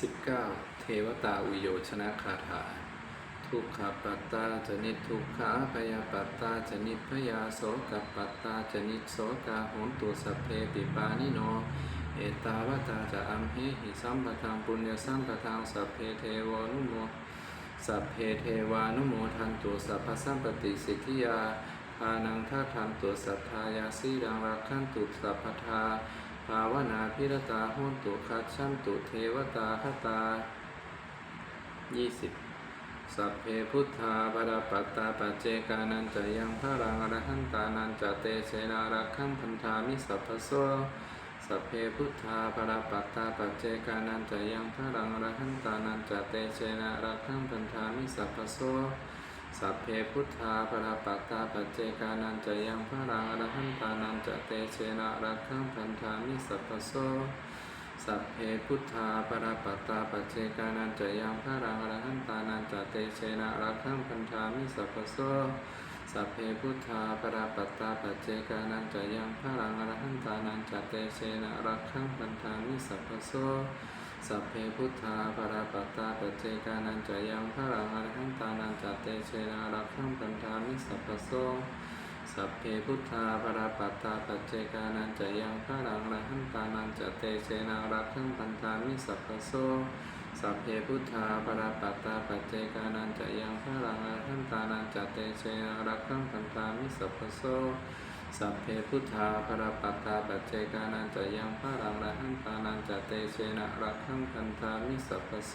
19 เทวตาอุโยชนะคาถา ทุกขปัตตาจนิทุกขาพยาปัตตาจนิพยาโสกปัตตาจนิโสกาโหนตุสัพเพปิปานิโน เอตาวตาจะอัมเหหิสัมปทางปุญญสัมปทางสัพเพเทวานุโมสัพเพเทวานุโมทันตุสัพพสัมปติสิทธิยาทานังท่าทันตุสัทธายาสีดังรักขันตุสัพพทา ภาวนาพิรตาโหนตุคัจฉันตุเทวตาคตา 20สัพเพพุทธาปรปัตตาปัจเจกานันจะยังพระรังอรหันตานันจะเตเสนารักขังพันธามิสัพพโสสัพเพพุทธาปรปัตตาปัจเจกานันจะยังพระรังอรหันตานันจะเตเสนารักขังพันธามิสัพพโส สัพเพพุทธาปรปัตตาปัจเจกานันจะยังพระรังอรหันตานันจะเตเสนารักขังพันธามิสัพพโสสัพเพพุทธาปรปัตตาปัจเจกานันจะยังพระรังอรหันตานันจะเตเชนะรักขังพันธามิสัพพโสสัพเพพุทธาปรปัตตาปัจเจกานันจะยังพระรังอรหันตานันจะเตเชนะรักขังพันธามิสัพพโสสัพเพพุทธาปรปัตตาปัจเจกานันจะยังพระรังอรหันตานันจ เตเชนะรักขังพันธามิสัพพโสสัพเพพุทธาปราปัตตาปัจเจกานันจะยังพระรังอรหันตานันจะเตเชนารักขังพันธามิสัพพโสสัพเพพุทธาปราปัตตาปัจเจกานันจะยังพระรังอรหันตานันจะเตเชนารักขังพันธามิสัพพโสสัพเพพุทธาปราปัตตาปัจเจกานันจะยังพระรังอรหันตานันจะเตเชนะรักขังพันธามิสัพพโส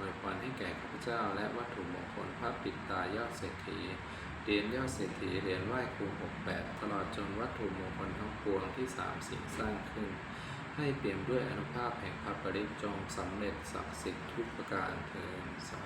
เจ้า และวัตถุมงคลพระปิดตายอดเศรษฐีเหรียญยอดเศรษฐีเหรียญไหว้ครูหกแปดตลอดจนวัตถุมงคลทั้งปวงที่สามสิ่งสร้างขึ้น ให้เปลี่ยนด้วยอนุภาพแห่งพระปริจงสำเร็จศักดิ์สิทธิ์ทุกประการเทินสา